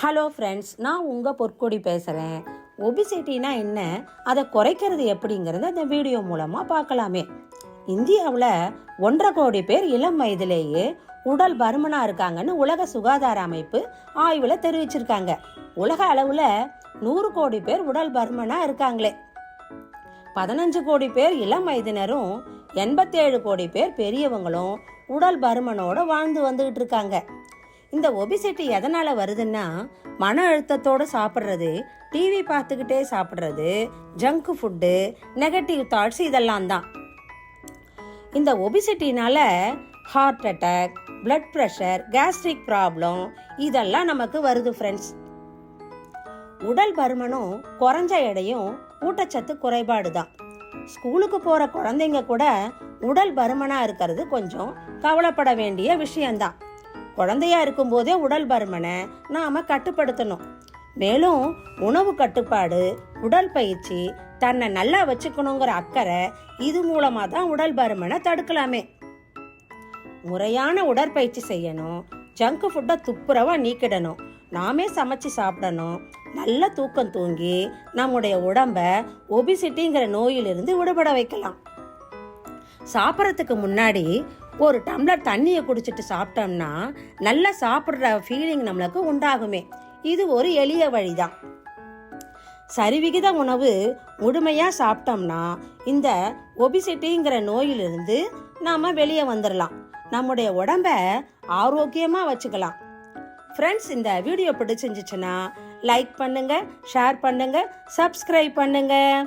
Hello friends நான் உங்கள் பொற்கொடி பேசுகிறேன் ஒபிசிட்டினா என்ன? அதை குறைக்கிறது எப்படிங்கிறத இந்த வீடியோ மூலமாக பார்க்கலாமே. இந்தியாவில் ஒன்றரை கோடி பேர் இளம் வயதிலேயே உடல் பருமனாக இருக்காங்கன்னு உலக சுகாதார அமைப்பு ஆய்வில் தெரிவிச்சிருக்காங்க. உலக அளவில் நூறு கோடி பேர் உடல் பருமனாக இருக்காங்களே. பதினஞ்சு கோடி பேர் இளம் வயதினரும் எண்பத்தேழு கோடி பேர் பெரியவங்களும் உடல் பருமனோட வாழ்ந்து வந்துகிட்டு இருக்காங்க. இந்த ஒபிசிட்டி எதனால் வருதுன்னா மன அழுத்தத்தோடு சாப்பிட்றது டிவி பார்த்துக்கிட்டே சாப்பிட்றது ஜங்க் ஃபுட்டு நெகட்டிவ் தாட்ஸ் இதெல்லாம் தான். இந்த ஒபிசிட்டினால heart attack blood pressure gastric problem இதெல்லாம் நமக்கு வருது ஃப்ரெண்ட்ஸ் உடல் பருமனும் குறைஞ்ச எடையும் ஊட்டச்சத்து குறைபாடு தான். ஸ்கூலுக்கு போகிற குழந்தைங்க கூட உடல் பருமனாக இருக்கிறது கொஞ்சம் கவலைப்பட வேண்டிய விஷயம்தான். குழந்தையா இருக்கும்போதே உடல் பருமனை நாம் கட்டுப்படுத்தணும். மேலும் உணவு கட்டுப்பாடு உடல் பயிற்சி தன்னை நல்லா வச்சுக்கணுங்கிற அக்கறை இது மூலமாக தான் உடல் பருமனை தடுக்கலாமே. முறையான உடற்பயிற்சி செய்யணும் ஜங்க் ஃபுட்டை துப்புரவா நீக்கிடணும். நாமே சமைச்சு சாப்பிடணும் நல்ல தூக்கம் தூங்கி நம்முடைய உடம்ப ஒபிசிட்டிங்கிற நோயிலிருந்து விடுபட வைக்கலாம். சாப்பிட்றதுக்கு முன்னாடி ஒரு டம்ளர் தண்ணியை குடிச்சிட்டு சாப்பிட்டோம்னா நல்லா சாப்பிட்ற ஃபீலிங் நம்மளுக்கு உண்டாகுமே. இது ஒரு எளிய வழிதான். சரிவிகித உணவு முழுமையாக சாப்பிட்டோம்னா இந்த ஒபிசிட்டிங்கிற நோயிலிருந்து நாம் வெளியே வந்துடலாம் நம்முடைய உடம்ப ஆரோக்கியமாக வச்சுக்கலாம். ஃப்ரெண்ட்ஸ் இந்த வீடியோ பிடிச்சிருந்துச்சுன்னா லைக் பண்ணுங்கள் ஷேர் பண்ணுங்கள் சப்ஸ்கிரைப் பண்ணுங்கள்